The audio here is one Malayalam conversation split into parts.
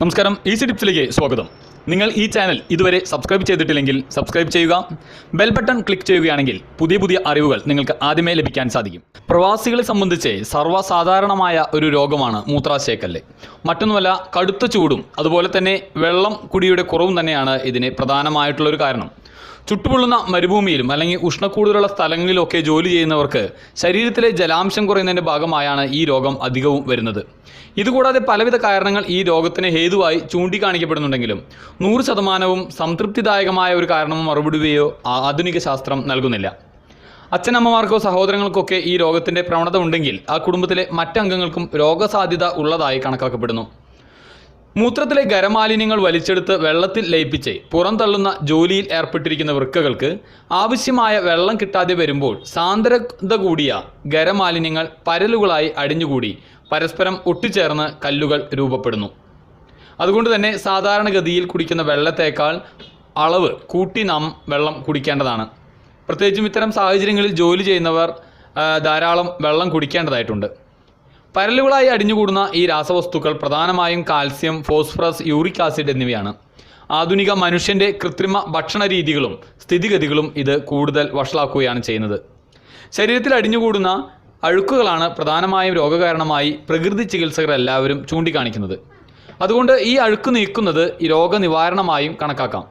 നമസ്കാരം ഈസി ടിപ്സിലേക്ക് സ്വാഗതം. നിങ്ങൾ ഈ ചാനൽ ഇതുവരെ സബ്സ്ക്രൈബ് ചെയ്തിട്ടില്ലെങ്കിൽ സബ്സ്ക്രൈബ് ചെയ്യുക ബെൽ ബട്ടൺ ക്ലിക്ക് ചെയ്യുകയാണെങ്കിൽ പുതിയ പുതിയ അറിവുകൾ നിങ്ങൾക്ക് ആദ്യമേ ലഭിക്കാൻ സാധിക്കും. പ്രവാസികളെ സംബന്ധിച്ച് സർവസാധാരണമായ ഒരു രോഗമാണ് മൂത്രാശയക്കല്ല്. മറ്റൊന്നുമല്ല കടുത്ത ചൂടും അതുപോലെ തന്നെ വെള്ളം കുടിയുടെ കുറവും തന്നെയാണ് ഇതിന് പ്രധാനമായിട്ടുള്ളൊരു കാരണം. ചുട്ടുപൊള്ളുന്ന മരുഭൂമിയിലും അല്ലെങ്കിൽ ഉഷ്ണക്കൂടുതലുള്ള സ്ഥലങ്ങളിലൊക്കെ ജോലി ചെയ്യുന്നവർക്ക് ശരീരത്തിലെ ജലാംശം കുറയുന്നതിന്റെ ഭാഗമായാണ് ഈ രോഗം അധികവും വരുന്നത്. ഇതുകൂടാതെ പലവിധ കാരണങ്ങൾ ഈ രോഗത്തിന് ഹേതുവായി ചൂണ്ടിക്കാണിക്കപ്പെടുന്നുണ്ടെങ്കിലും നൂറ് ശതമാനവും സംതൃപ്തിദായകമായ ഒരു കാരണവും മറുപടിയോ ആധുനിക ശാസ്ത്രം നൽകുന്നില്ല. അച്ഛനമ്മമാർക്കോ സഹോദരങ്ങൾക്കൊക്കെ ഈ രോഗത്തിന്റെ പ്രവണത ഉണ്ടെങ്കിൽ ആ കുടുംബത്തിലെ മറ്റംഗങ്ങൾക്കും രോഗസാധ്യത ഉള്ളതായി കണക്കാക്കപ്പെടുന്നു. മൂത്രത്തിലെ ഖരമാലിന്യങ്ങൾ വലിച്ചെടുത്ത് വെള്ളത്തിൽ ലയിപ്പിച്ച് പുറന്തള്ളുന്ന ജോലിയിൽ ഏർപ്പെട്ടിരിക്കുന്ന വൃക്കകൾക്ക് ആവശ്യമായ വെള്ളം കിട്ടാതെ വരുമ്പോൾ സാന്ദ്രത കൂടിയ ഖരമാലിന്യങ്ങൾ പരലുകളായി അടിഞ്ഞുകൂടി പരസ്പരം ഒട്ടിച്ചേർന്ന് കല്ലുകൾ രൂപപ്പെടുന്നു. അതുകൊണ്ട് തന്നെ സാധാരണഗതിയിൽ കുടിക്കുന്ന വെള്ളത്തേക്കാൾ അളവ് കൂട്ടി നാം വെള്ളം കുടിക്കേണ്ടതാണ്. പ്രത്യേകിച്ചും ഇത്തരം സാഹചര്യങ്ങളിൽ ജോലി ചെയ്യുന്നവർ ധാരാളം വെള്ളം കുടിക്കേണ്ടതായിട്ടുണ്ട്. പരലുകളായി അടിഞ്ഞുകൂടുന്ന ഈ രാസവസ്തുക്കൾ പ്രധാനമായും കാൽസ്യം ഫോസ്ഫറസ് യൂറിക് ആസിഡ് എന്നിവയാണ്. ആധുനിക മനുഷ്യന്റെ കൃത്രിമ ഭക്ഷണ രീതികളും സ്ഥിതിഗതികളും ഇത് കൂടുതൽ വഷളാക്കുകയാണ് ചെയ്യുന്നത്. ശരീരത്തിൽ അടിഞ്ഞുകൂടുന്ന അഴുക്കുകളാണ് പ്രധാനമായും രോഗകാരണമായി പ്രകൃതി ചികിത്സകർ എല്ലാവരും ചൂണ്ടിക്കാണിക്കുന്നത്. അതുകൊണ്ട് ഈ അഴുക്ക് നീക്കുന്നത് ഈ രോഗനിവാരണമായും കണക്കാക്കാം.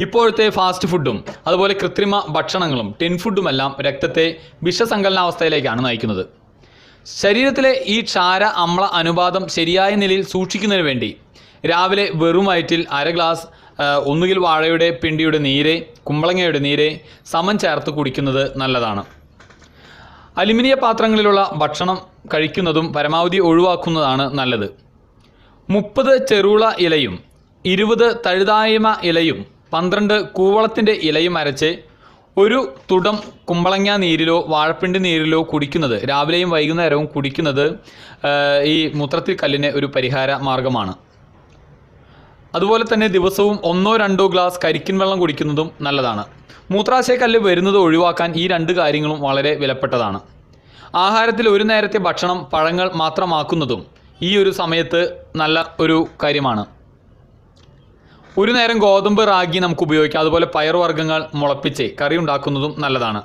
ഇപ്പോഴത്തെ ഫാസ്റ്റ് ഫുഡും അതുപോലെ കൃത്രിമ ഭക്ഷണങ്ങളും ടിൻ ഫുഡുമെല്ലാം രക്തത്തെ വിഷസങ്കലനാവസ്ഥയിലേക്കാണ് നയിക്കുന്നത്. ശരീരത്തിലെ ഈ ക്ഷാര അമ്ല അനുപാതം ശരിയായ നിലയിൽ സൂക്ഷിക്കുന്നതിന് വേണ്ടി രാവിലെ വെറും വയറ്റിൽ അര ഗ്ലാസ് ഒന്നുകിൽ വാഴയുടെ പിണ്ടിയുടെ നീര് കുമ്പളങ്ങയുടെ നീര് സമം ചേർത്ത് കുടിക്കുന്നത് നല്ലതാണ്. അലുമിനിയ പാത്രങ്ങളിലുള്ള ഭക്ഷണം കഴിക്കുന്നതും പരമാവധി ഒഴിവാക്കുന്നതാണ് നല്ലത്. മുപ്പത് ചെറുള ഇലയും ഇരുപത് തഴുതായ്മ ഇലയും പന്ത്രണ്ട് കൂവളത്തിന്റെ ഇലയും അരച്ച് ഒരു തുടം കുമ്പളങ്ങ നീരിലോ വാഴപ്പിണ്ടി നീരിലോ കുടിക്കുന്നത് രാവിലെയും വൈകുന്നേരവും കുടിക്കുന്നത് ഈ മൂത്രത്തിൽ കല്ലിന് ഒരു പരിഹാര മാർഗമാണ്. അതുപോലെ തന്നെ ദിവസവും ഒന്നോ രണ്ടോ ഗ്ലാസ് കരിക്കിൻ വെള്ളം കുടിക്കുന്നതും നല്ലതാണ്. മൂത്രാശയക്കല്ല് വരുന്നത് ഒഴിവാക്കാൻ ഈ രണ്ട് കാര്യങ്ങളും വളരെ വിലപ്പെട്ടതാണ്. ആഹാരത്തിൽ ഒരു നേരത്തെ ഭക്ഷണം പഴങ്ങൾ മാത്രമാക്കുന്നതും ഈ ഒരു സമയത്ത് നല്ല ഒരു കാര്യമാണ്. ഒരു നേരം ഗോതമ്പ് റാഗി നമുക്ക് ഉപയോഗിക്കാം. അതുപോലെ പയറുവർഗങ്ങൾ മുളപ്പിച്ച് കറി ഉണ്ടാക്കുന്നതും നല്ലതാണ്.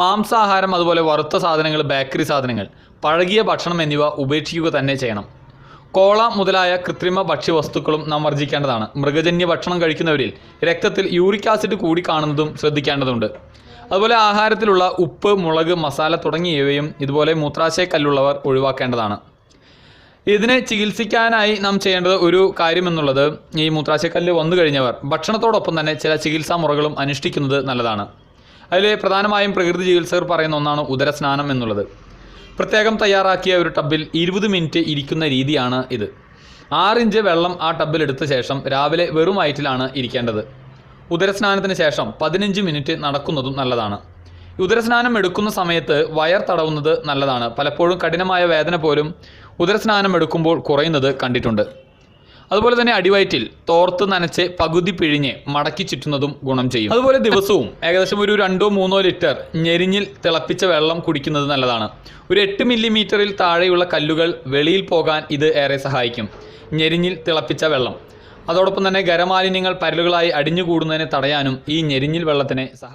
മാംസാഹാരം അതുപോലെ വറുത്ത സാധനങ്ങൾ ബേക്കറി സാധനങ്ങൾ പഴകിയ ഭക്ഷണം എന്നിവ ഉപേക്ഷിക്കുക തന്നെ ചെയ്യണം. കോള മുതലായ കൃത്രിമ ഭക്ഷ്യവസ്തുക്കളും നാം വർജിക്കേണ്ടതാണ് മൃഗജന്യ ഭക്ഷണം കഴിക്കുന്നവരിൽ രക്തത്തിൽ യൂറിക് ആസിഡ് കൂടി കാണുന്നതും ശ്രദ്ധിക്കേണ്ടതുണ്ട്. അതുപോലെ ആഹാരത്തിലുള്ള ഉപ്പ് മുളക് മസാല തുടങ്ങിയവയും ഇതുപോലെ മൂത്രാശയക്കല്ലുള്ളവർ ഒഴിവാക്കേണ്ടതാണ്. ഇതിനെ ചികിത്സിക്കാനായി നാം ചെയ്യേണ്ടത് ഒരു കാര്യം എന്നുള്ളത് ഈ മൂത്രാശയക്കല്ല് വന്നു കഴിഞ്ഞവർ ഭക്ഷണത്തോടൊപ്പം തന്നെ ചില ചികിത്സാ മുറകളും അനുഷ്ഠിക്കുന്നത് നല്ലതാണ്. അതിൽ പ്രധാനമായും പ്രകൃതി ചികിത്സകർ പറയുന്ന ഒന്നാണ് ഉദരസ്നാനം എന്നുള്ളത്. പ്രത്യേകം തയ്യാറാക്കിയ ഒരു ടബിൽ ഇരുപത് മിനിറ്റ് ഇരിക്കുന്ന രീതിയാണ് ഇത്. ആറിഞ്ച് വെള്ളം ആ ടബിൽ എടുത്ത ശേഷം രാവിലെ വെറും വയറ്റിലാണ് ഇരിക്കേണ്ടത്. ഉദരസ്നാനത്തിന് ശേഷം പതിനഞ്ച് മിനിറ്റ് നടക്കുന്നതും നല്ലതാണ്. ഉദരസ്നാനം എടുക്കുന്ന സമയത്ത് വയർ തടവുന്നത് നല്ലതാണ്. പലപ്പോഴും കഠിനമായ വേദന പോലും ഉദരസ്നാനം എടുക്കുമ്പോൾ കുറയുന്നത് കണ്ടിട്ടുണ്ട്. അതുപോലെ തന്നെ അടിവയറ്റിൽ തോർത്ത് നനച്ച് പകുതി പിഴിഞ്ഞ് മടക്കി ചുറ്റുന്നതും ഗുണം ചെയ്യും. അതുപോലെ ദിവസവും ഏകദേശം ഒരു രണ്ടോ മൂന്നോ ലിറ്റർ ഞെരിഞ്ഞിൽ തിളപ്പിച്ച വെള്ളം കുടിക്കുന്നത് നല്ലതാണ്. ഒരു എട്ട് മില്ലിമീറ്ററിൽ താഴെയുള്ള കല്ലുകൾ വെളിയിൽ പോകാൻ ഇത് ഏറെ സഹായിക്കും. ഞെരിഞ്ഞിൽ തിളപ്പിച്ച വെള്ളം. അതോടൊപ്പം തന്നെ ഗരമാലിന്യങ്ങൾ പരലുകളായി അടിഞ്ഞുകൂടുന്നതിനെ തടയാനും ഈ ഞെരിഞ്ഞിൽ വെള്ളത്തിനെ സഹായിക്കും